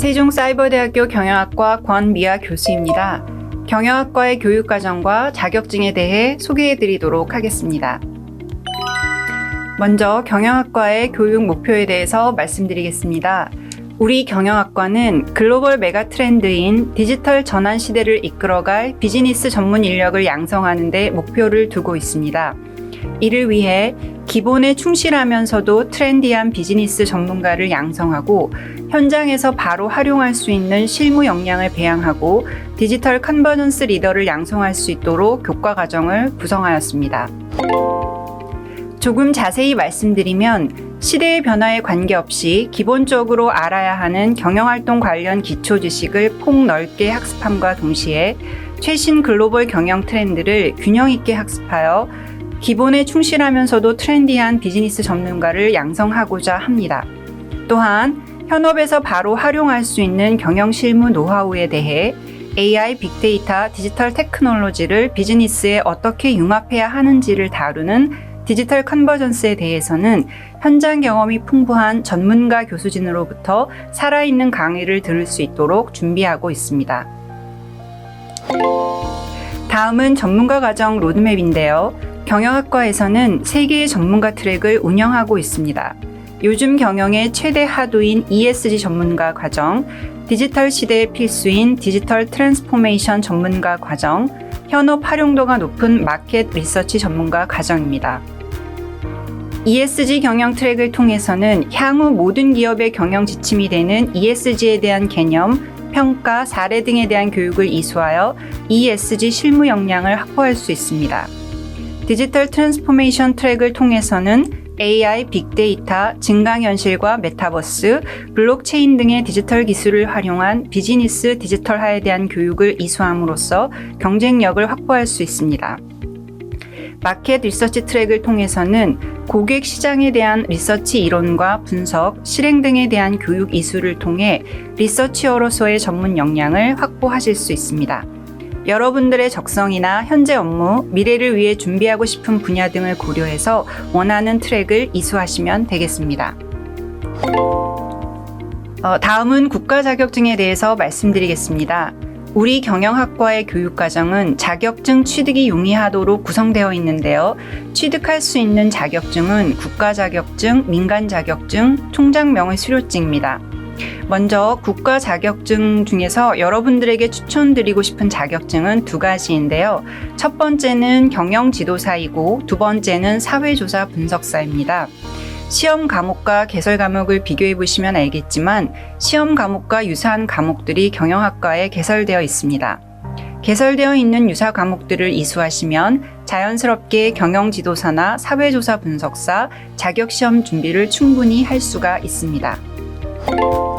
세종사이버대학교 경영학과 권미아 교수입니다. 경영학과의 교육과정과 자격증에 대해 소개해 드리도록 하겠습니다. 먼저 경영학과의 교육 목표에 대해서 말씀드리겠습니다. 우리 경영학과는 글로벌 메가 트렌드인 디지털 전환 시대를 이끌어갈 비즈니스 전문 인력을 양성하는 데 목표를 두고 있습니다. 이를 위해 기본에 충실하면서도 트렌디한 비즈니스 전문가를 양성하고 현장에서 바로 활용할 수 있는 실무 역량을 배양하고 디지털 컨버전스 리더를 양성할 수 있도록 교과 과정을 구성하였습니다. 조금 자세히 말씀드리면 시대의 변화에 관계없이 기본적으로 알아야 하는 경영활동 관련 기초 지식을 폭넓게 학습함과 동시에 최신 글로벌 경영 트렌드를 균형 있게 학습하여 기본에 충실하면서도 트렌디한 비즈니스 전문가를 양성하고자 합니다. 또한 현업에서 바로 활용할 수 있는 경영 실무 노하우에 대해 AI, 빅데이터, 디지털 테크놀로지를 비즈니스에 어떻게 융합해야 하는지를 다루는 디지털 컨버전스에 대해서는 현장 경험이 풍부한 전문가 교수진으로부터 살아있는 강의를 들을 수 있도록 준비하고 있습니다. 다음은 전문가 과정 로드맵인데요. 경영학과에서는 세 개의 전문가 트랙을 운영하고 있습니다. 요즘 경영의 최대 하도인 ESG 전문가 과정, 디지털 시대의 필수인 디지털 트랜스포메이션 전문가 과정, 현업 활용도가 높은 마켓 리서치 전문가 과정입니다. ESG 경영 트랙을 통해서는 향후 모든 기업의 경영 지침이 되는 ESG에 대한 개념, 평가, 사례 등에 대한 교육을 이수하여 ESG 실무 역량을 확보할 수 있습니다. 디지털 트랜스포메이션 트랙을 통해서는 AI, 빅데이터, 증강현실과 메타버스, 블록체인 등의 디지털 기술을 활용한 비즈니스 디지털화에 대한 교육을 이수함으로써 경쟁력을 확보할 수 있습니다. 마켓 리서치 트랙을 통해서는 고객 시장에 대한 리서치 이론과 분석, 실행 등에 대한 교육 이수를 통해 리서치어로서의 전문 역량을 확보하실 수 있습니다. 여러분들의 적성이나 현재 업무, 미래를 위해 준비하고 싶은 분야 등을 고려해서 원하는 트랙을 이수하시면 되겠습니다. 어, 다음은 국가 자격증에 대해서 말씀드리겠습니다. 우리 경영학과의 교육과정은 자격증 취득이 용이하도록 구성되어 있는데요. 취득할 수 있는 자격증은 국가 자격증, 민간 자격증, 총장 명의 수료증입니다. 먼저 국가 자격증 중에서 여러분들에게 추천드리고 싶은 자격증은 두 가지인데요. 첫 번째는 경영 지도사이고 두 번째는 사회조사 분석사입니다. 시험 과목과 개설 과목을 비교해 보시면 알겠지만 시험 과목과 유사한 과목들이 경영학과에 개설되어 있습니다. 개설되어 있는 유사 과목들을 이수하시면 자연스럽게 경영 지도사나 사회조사 분석사 자격 시험 준비를 충분히 할 수가 있습니다.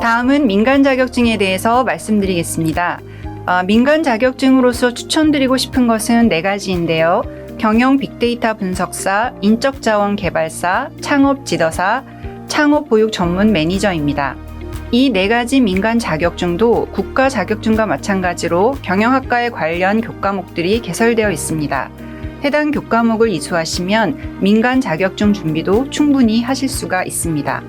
다음은 민간 자격증에 대해서 말씀드리겠습니다. 어, 민간 자격증으로서 추천드리고 싶은 것은 네 가지인데요. 경영 빅데이터 분석사, 인적 자원 개발사, 창업 지도사, 창업 보육 전문 매니저입니다. 이 네 가지 민간 자격증도 국가 자격증과 마찬가지로 경영학과에 관련 교과목들이 개설되어 있습니다. 해당 교과목을 이수하시면 민간 자격증 준비도 충분히 하실 수가 있습니다.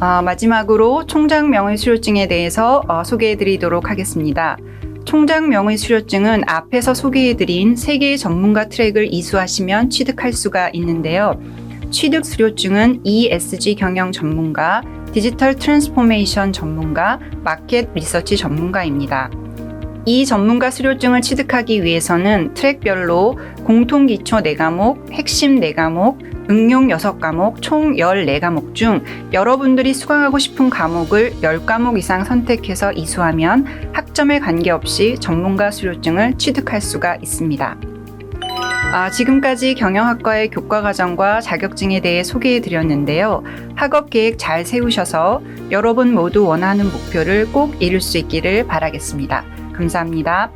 어, 마지막으로 총장 명의 수료증에 대해서 어, 소개해 드리도록 하겠습니다. 총장 명의 수료증은 앞에서 소개해 드린 세 개의 전문가 트랙을 이수하시면 취득할 수가 있는데요. 취득 수료증은 ESG 경영 전문가, 디지털 트랜스포메이션 전문가, 마켓 리서치 전문가입니다. 이 전문가 수료증을 취득하기 위해서는 트랙별로 공통 기초 4과목, 핵심 4과목, 응용 6과목, 총 14과목 중 여러분들이 수강하고 싶은 과목을 10과목 이상 선택해서 이수하면 학점에 관계없이 전문가 수료증을 취득할 수가 있습니다. 아, 지금까지 경영학과의 교과과정과 자격증에 대해 소개해 드렸는데요. 학업 계획 잘 세우셔서 여러분 모두 원하는 목표를 꼭 이룰 수 있기를 바라겠습니다. 감사합니다.